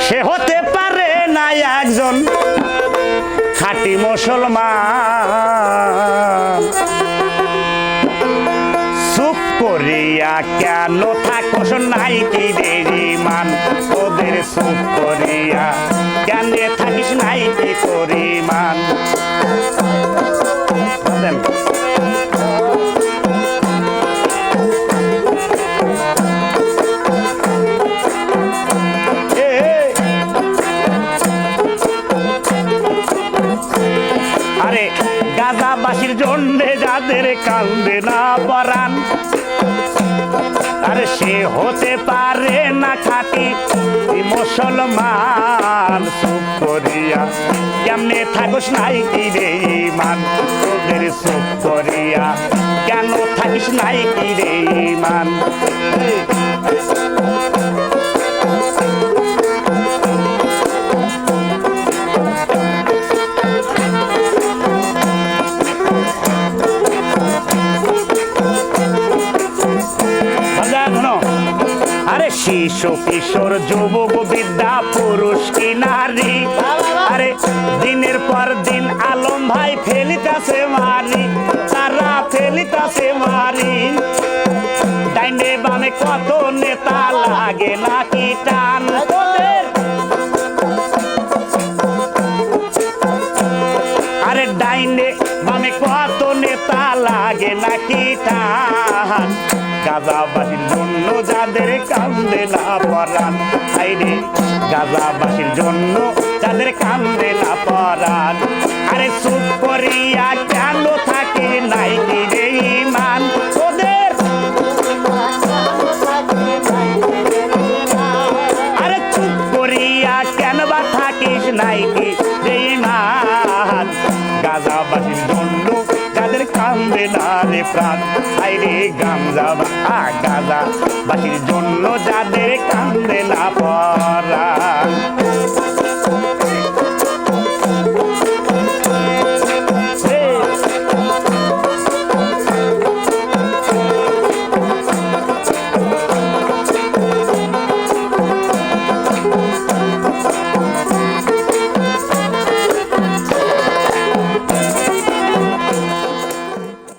সে হতে পারে না একজন খাটি মুসলমান। চুপ করিয়া কেন থাক নাই কি দেরি মান ওদের চুপ করিয়া কেন জন্যে যাদের কান্দে না পরান আরে সে হতে পারে না খাটি মুসলমান চুপ করিয়া। কেমনে থাকস নাই কি রে ইমান? তোদের চুপ করিয়া। কেন থাকিস নাই কি রে ইমান? আরে শিশু কিশোর, যুবক বিদ্যা পুরুষ, কি নারী? আরে দিনের পর দিন আলম ভাই ফেলিতাছে মারি তারা ফেলিতাছে মারি ডাইনে বামে কত নেতা লাগে নাকি টান? আরে ডাইনে বামে কত নেতা লাগে নাকি টান? গাজাবাসীর জন্য যাদের কান্দে না পরান আইরে গাজাবাসীর জন্য যাদের কান্দে না পরান আরে চুপ করিয়া কেন থাকে নাই রে ইমান? ওদের আরে চুপ করিয়া কেন বা থাকিস নাই কি কান্দে না রে প্রাণ। আইরে গাঞ্জা বা গাজা বাসির জন্য যাদের কান্দে না পরা